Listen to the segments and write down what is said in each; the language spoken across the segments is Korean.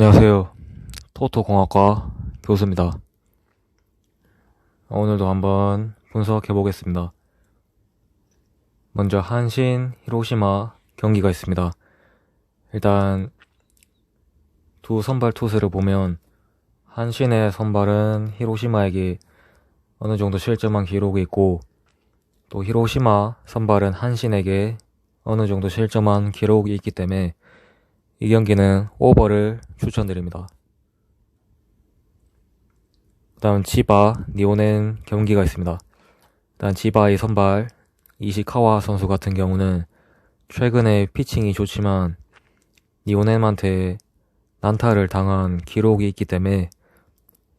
안녕하세요. 토토공학과 교수입니다. 오늘도 한번 분석해 보겠습니다. 먼저 한신, 히로시마 경기가 있습니다. 일단 두 선발 투수를 보면 한신의 선발은 히로시마에게 어느 정도 실점한 기록이 있고 또 히로시마 선발은 한신에게 어느 정도 실점한 기록이 있기 때문에 이 경기는 오버를 추천드립니다. 그 다음 지바, 니오넨 경기가 있습니다. 일단 지바의 선발 이시카와 선수 같은 경우는 최근에 피칭이 좋지만 니오넨한테 난타를 당한 기록이 있기 때문에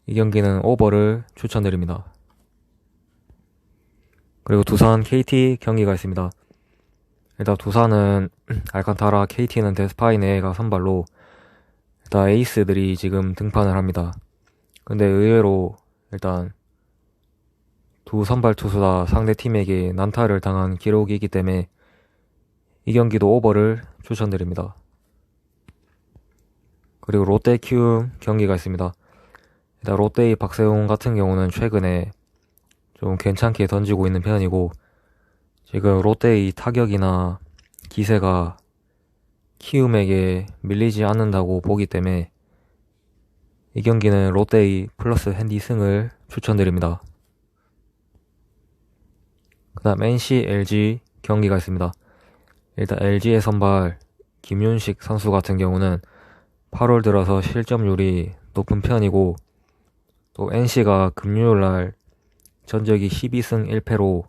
이 경기는 오버를 추천드립니다. 그리고 두산 KT 경기가 있습니다. 일단 두산은 알칸타라, KT는 데스파이네가 선발로 일단 에이스들이 지금 등판을 합니다. 근데 의외로 일단 두 선발 투수 다 상대 팀에게 난타를 당한 기록이 있기 때문에 이 경기도 오버를 추천드립니다. 그리고 롯데 키움 경기가 있습니다. 일단 롯데의 박세웅 같은 경우는 최근에 좀 괜찮게 던지고 있는 편이고 지금 롯데의 타격이나 기세가 키움에게 밀리지 않는다고 보기 때문에 이 경기는 롯데의 플러스 핸디 승을 추천드립니다. 그 다음 NC, LG 경기가 있습니다. 일단 LG의 선발 김윤식 선수 같은 경우는 8월 들어서 실점률이 높은 편이고 또 NC가 금요일날 전적이 12승 1패로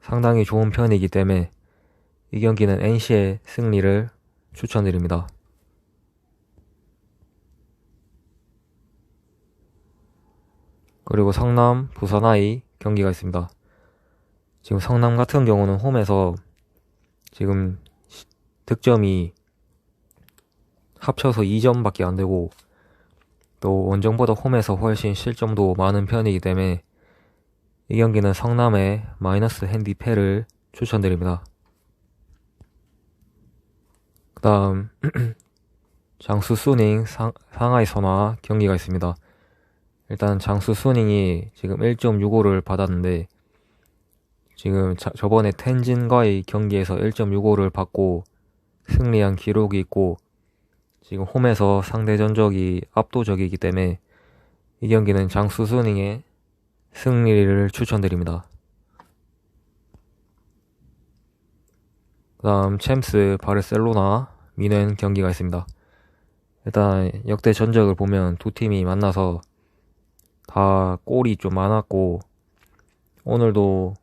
상당히 좋은 편이기 때문에 이 경기는 NC의 승리를 추천드립니다. 그리고 성남, 부산 아이 경기가 있습니다. 지금 성남 같은 경우는 홈에서 지금 득점이 합쳐서 2점밖에 안 되고 또 원정보다 홈에서 훨씬 실점도 많은 편이기 때문에 이 경기는 성남의 마이너스 핸디패를 추천드립니다. 그 다음 장수 수닝 상, 상하이 선화 경기가 있습니다. 일단 장수 수닝이 지금 1.65를 받았는데 지금 자, 저번에 텐진과의 경기에서 1.65를 받고 승리한 기록이 있고 지금 홈에서 상대 전적이 압도적이기 때문에 이 경기는 장수 수닝의 승리를 추천드립니다. 그 다음 챔스 바르셀로나 미넨 경기가 있습니다. 일단 역대 전적을 보면 두 팀이 만나서 다 골이 좀 많았고 오늘도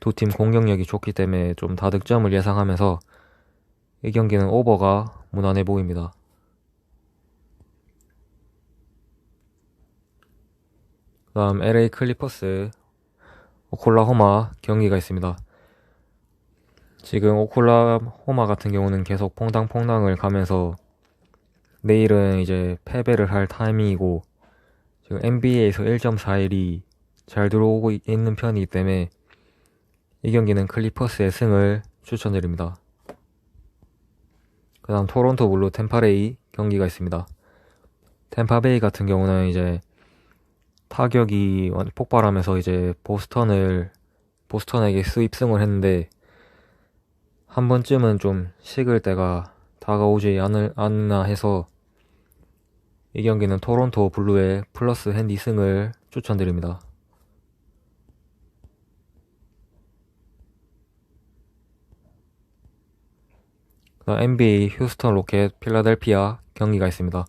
두 팀 공격력이 좋기 때문에 좀 다득점을 예상하면서 이 경기는 오버가 무난해 보입니다. 그 다음 LA 클리퍼스 오콜라호마 경기가 있습니다. 지금 오콜라호마 같은 경우는 계속 퐁당퐁당을 가면서 내일은 이제 패배를 할 타이밍이고 지금 NBA에서 1.41이 잘 들어오고 있는 편이기 때문에 이 경기는 클리퍼스의 승을 추천드립니다. 그 다음 토론토 블루 템파레이 경기가 있습니다. 템파베이 같은 경우는 이제 타격이 폭발하면서 이제 보스턴을 보스턴에게 수입승을 했는데 한 번쯤은 좀 식을 때가 다가오지 않을, 않나 해서 이 경기는 토론토 블루의 플러스 핸디 승을 추천드립니다. NBA 휴스턴 로켓 필라델피아 경기가 있습니다.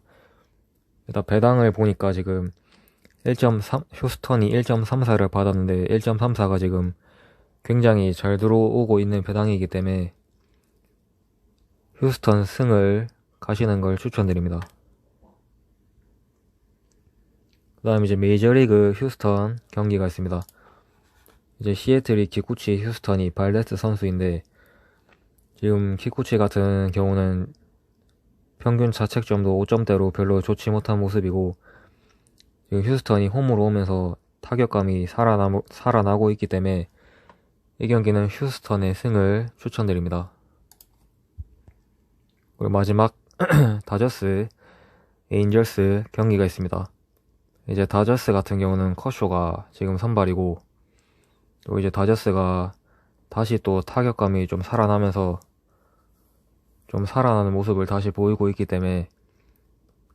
일단 배당을 보니까 지금 1.3 휴스턴이 1.34를 받았는데 1.34가 지금 굉장히 잘 들어오고 있는 배당이기 때문에 휴스턴 승을 가시는 걸 추천드립니다. 그 다음 이제 메이저리그 휴스턴 경기가 있습니다. 이제 시애틀이 키쿠치 휴스턴이 발데스 선수인데 지금 키쿠치 같은 경우는 평균 자책점도 5점대로 별로 좋지 못한 모습이고 지금 휴스턴이 홈으로 오면서 타격감이 살아나, 살아나고 있기 때문에 이 경기는 휴스턴의 승을 추천드립니다. 그리고 마지막 다저스 에인절스 경기가 있습니다. 이제 다저스 같은 경우는 커쇼가 지금 선발이고 또 이제 다저스가 다시 또 타격감이 좀 살아나면서 좀 살아나는 모습을 다시 보이고 있기 때문에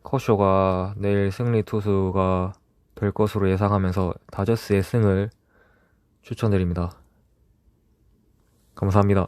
커쇼가 내일 승리 투수가 될 것으로 예상하면서 다저스의 승을 추천드립니다. 감사합니다.